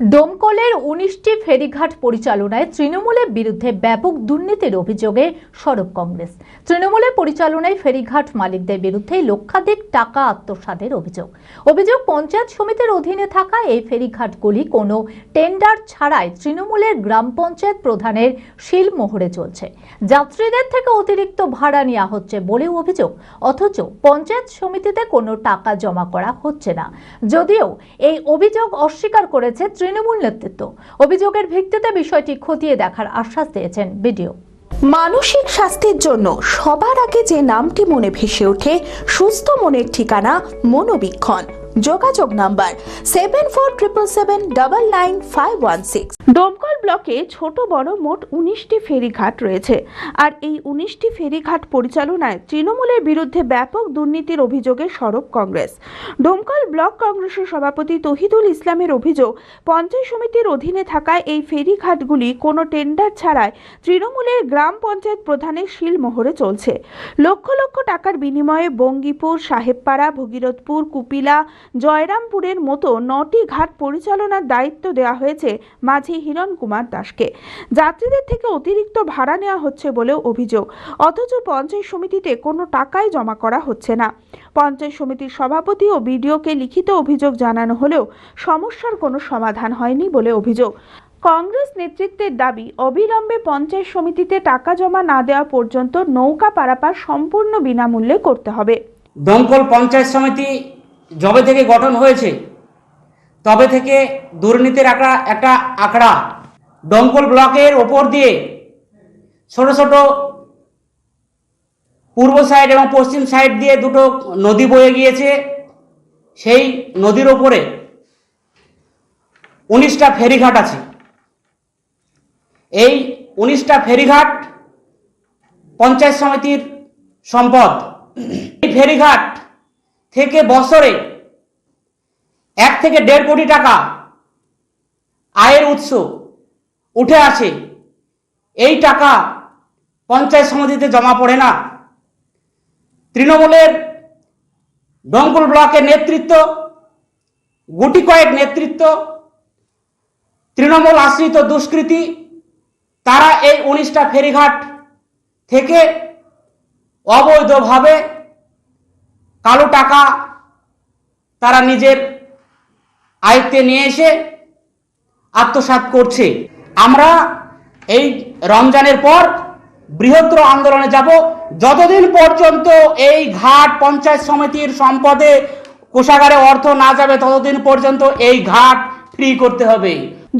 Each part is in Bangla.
ডোমকলের উনিশটি ফেরিঘাট পরিচালনায় তৃণমূলের বিরুদ্ধে ব্যাপক দুর্নীতির অভিযোগে সরব কংগ্রেস। তৃণমূলের পরিচালনায় ফেরিঘাট মালিকদের বিরুদ্ধে লক্ষাধিক টাকা আত্মসাতের অভিযোগ। অভিযোগ পঞ্চায়েত সমিতির অধীনে থাকা এই ফেরিঘাটগুলি কোনো টেন্ডার ছাড়াই তৃণমূলের গ্রাম পঞ্চায়েত প্রধানের শিলমোহরে চলছে। যাত্রীদের থেকে অতিরিক্ত ভাড়া নেওয়া হচ্ছে বলেও অভিযোগ, অথচ পঞ্চায়েত সমিতিতে কোনো টাকা জমা করা হচ্ছে না। যদিও এই অভিযোগ অস্বীকার করেছে তৃণমূল নেতৃত্ব। অভিযোগের ভিত্তিতে বিষয়টি খতিয়ে দেখার আশ্বাস দিয়েছেন বিডিও। মানসিক স্বাস্থ্যের জন্য সবার আগে যে নামটি মনে ভেসে ওঠে, সুস্থ মনের ঠিকানা মনোবীক্ষণ। যোগাযোগ number seven four triple seven double nine five one six. Domkal ব্লকে ছোট বড় মোট উনিশটি ফেরিঘাট রয়েছে। আর এই উনিশটি ফেরিঘাট পরিচালনায় তৃণমূলের বিরুদ্ধে ব্যাপক দুর্নীতির অভিযোগে সরব কংগ্রেস। ডোমকল ব্লক কংগ্রেসের সভাপতি তহিদুল ইসলামের অভিযোগ, পঞ্চায়েত সমিতির অধীনে থাকা এই ফেরিঘাটগুলি কোনো টেন্ডার ছাড়াই তৃণমূলের গ্রাম পঞ্চায়েত প্রধানের শিলমোহরে চলছে। লক্ষ লক্ষ টাকার বিনিময়ে বঙ্গিপুর, সাহেবপাড়া, ভগীরথপুর, কুপিলা জয়রামপুরের মতো নটি ঘাট পরিচালনার দায়িত্ব দেওয়া হয়েছে মাঝি হিরণ কুমার দাসকে। যাত্রীদের থেকে অতিরিক্ত ভাড়া নেওয়া হচ্ছে বলেও অভিযোগ। অথচ পঞ্চায়েত সমিতিতে কোনো টাকাই জমা করা হচ্ছে না। পঞ্চায়েত সমিতির সভাপতি ও বিডিওকে লিখিত অভিযোগ জানানো হলেও সমস্যার কোনো সমাধান হয়নি বলে অভিযোগ। কংগ্রেস নেতৃত্বের দাবি, অবিলম্বে পঞ্চায়েত সমিতিতে টাকা জমা না দেওয়া পর্যন্ত নৌকা পারাপার সম্পূর্ণ বিনামূল্যে করতে হবে। দমকল পঞ্চায়েত সমিতি যবে থেকে গঠন হয়েছে, তবে থেকে দুর্নীতির একটা একটা আঁকড়া। দমকল ব্লকের ওপর দিয়ে ছোট ছোট পূর্ব সাইড এবং পশ্চিম সাইড দিয়ে দুটো নদী বয়ে গিয়েছে। সেই নদীর ওপরে উনিশটা ফেরিঘাট আছে। এই উনিশটা ফেরিঘাট পঞ্চায়েত সমিতির সম্পদ। এই ফেরিঘাট থেকে বছরে এক থেকে দেড় কোটি টাকা আয়ের উৎস উঠে আসে। এই টাকা পঞ্চায়েত সমিতিতে জমা পড়ে না। তৃণমূলের ডঙ্কুল ব্লকের নেতৃত্ব, গুটি কয়েক নেতৃত্ব, তৃণমূল আশ্রিত দুষ্কৃতী, তারা এই উনিশটা ফেরিঘাট থেকে অবৈধভাবে কালো টাকা তারা নিজের আয়ত্তে নিয়ে এসে আত্মসাৎ করছে। আমরা এই রমজানের পর বৃহত্তর আন্দোলনে যাব। যতদিন পর্যন্ত এই ঘাট পঞ্চায়েত সমিতির সম্পদে কোষাগারে অর্থ না যাবে, ততদিন পর্যন্ত এই ঘাট ফ্রি করতে হবে।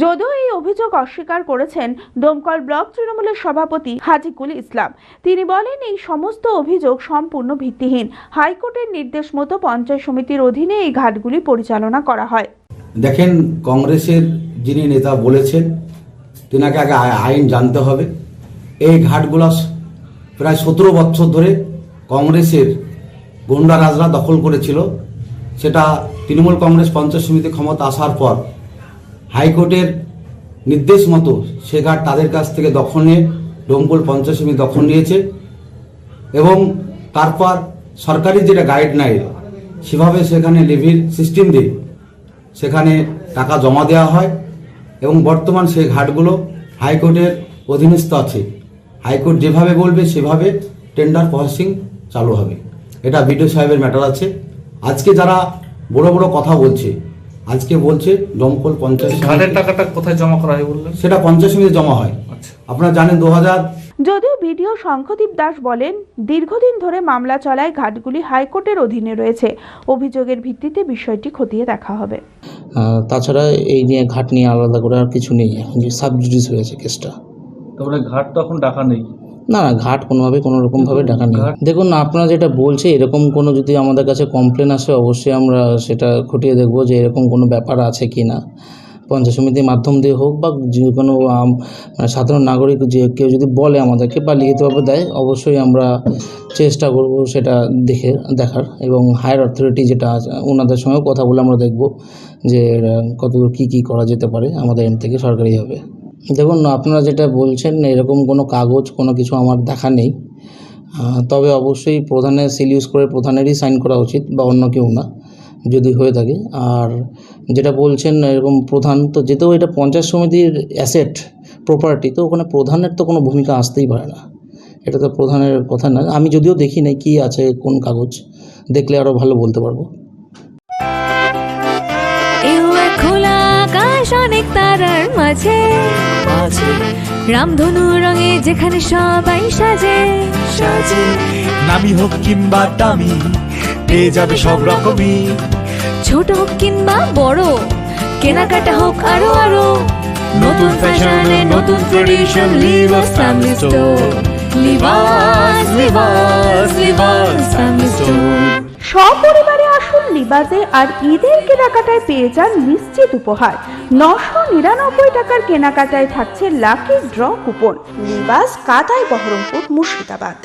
যদিও এই অভিযোগ অস্বীকার করেছেন ডোমকল ব্লক তৃণমূলের সভাপতি হাজিকুল ইসলাম। তিনি বলেন, এই সমস্ত অভিযোগ সম্পূর্ণ ভিত্তিহীন। হাইকোর্টের নির্দেশ মতো পঞ্চায়েত সমিতির অধীনে এই ঘাটগুলি পরিচালনা করা হয়। দেখেন কংগ্রেসের যিনি নেতা বলেছেন, তেনাকে আগে আইন জানতে হবে। এই ঘাটগুলো প্রায় সতেরো বছর ধরে কংগ্রেসের গুন্ডা রাজরা দখল করেছিল। সেটা তৃণমূল কংগ্রেস পঞ্চায়েত সমিতি ক্ষমতা আসার পর হাইকোর্টের নির্দেশ মতো সে ঘাট তাদের কাছ থেকে দখল নিয়ে, ডোমকল পঞ্চায়েত সমিতি দখল নিয়েছে এবং তারপর সরকারি যেটা গাইডলাইন সেভাবে সেখানে লিভির সিস্টেম দিয়ে সেখানে টাকা জমা দেওয়া হয় এবং বর্তমান সেই ঘাটগুলো হাইকোর্টের অধীনস্থ আছে। হাইকোর্ট যেভাবে বলবে সেভাবে টেন্ডার প্রসেসিং চালু হবে। এটা বিডিও সাহেবের ম্যাটার আছে। আজকে যারা বড় বড় কথা বলছে আজকে বলছে দমকল পঞ্চায়েত ঘাটের টাকাটা কোথায় জমা করা হয় বললেন? সেটা পঞ্চায়েত সমিতি জমা হয়। আচ্ছা। আপনারা জানেন দু হাজার যদিও বিডিও শঙ্খদীপ দাস বলেন দীর্ঘদিন ধরে মামলা চলায় ঘাটগুলি হাইকোর্টের অধীনে রয়েছে। অভিযোগের ভিত্তিতে বিষয়টি খতিয়ে দেখা হবে। তাছাড়া এই নিয়ে ঘাট নিয়ে আলাদা করে আর কিছু নেই যে সাবজুডিস হয়েছে কেসটা তারপরে ঘাট তো এখন ডাকা নেই? না না ঘাট কোনোভাবে কোনো রকমভাবে ডাকা নেই। দেখুন আপনারা যেটা বলছে এরকম কোনো যদি আমাদের কাছে কমপ্লেন আসে অবশ্যই আমরা সেটা খুঁটিয়ে দেখব যে এরকম কোনো ব্যাপার আছে কি না পঞ্চায়েত সমিতির মাধ্যম দিয়ে হোক বা যে কোনো সাধারণ নাগরিক যে কেউ যদি বলে আমাদেরকে বা লিখিতভাবে দেয়, অবশ্যই আমরা চেষ্টা করব সেটা দেখে, দেখার এবং হায়ার অথরিটি যেটা ওনাদের সঙ্গেও কথা বলে আমরা দেখব যে কতদূর কত কী কী করা যেতে পারে আমাদের এম থেকে সরকারিভাবে দেখুন, আপনারা যেটা বলছেন, এরকম কোনো কাগজ, কোনো কিছু আমার দেখা নেই। তবে অবশ্যই প্রধানের সিল ইউজ করে প্রধানেরই সাইন করা উচিত বা অন্য কেউ না। যদি হয়ে থাকে। আর যেটা বলছেন এরকম প্রধান তো যেহেতু এটা পঞ্চায়েত সমিতির অ্যাসেট প্রপার্টি তো ওখানে প্রধানের তো কোনো ভূমিকা আসতেই পারে না। এটা তো প্রধানের কথা না। আমি যদিও দেখি নাই কী আছে কোন কাগজ দেখলে আরও ভালো বলতে পারব। খোলা আকাশ অনেক তারার মাঝে। রামধনু রঙে যেখানে সবাই সাজে। সাজে। নামি হোক কিংবা দামি পেয়ে যাবে সব রকমই। ছোট হোক কিংবা বড় কেনাকাটা হোক আরও আরও। নতুন ফ্যাশনে নতুন tradition Libas family store Libas Libas Libas family store সপরিবারে আসুন লিবাজে আর ঈদের কেনাকাটায় পেয়ে যান নিশ্চিত উপহার। নশো নিরানব্বই টাকার কেনাকাটায় থাকছে লাকি ড্র কুপন লিবাস কাতাই বহরমপুর মুর্শিদাবাদ।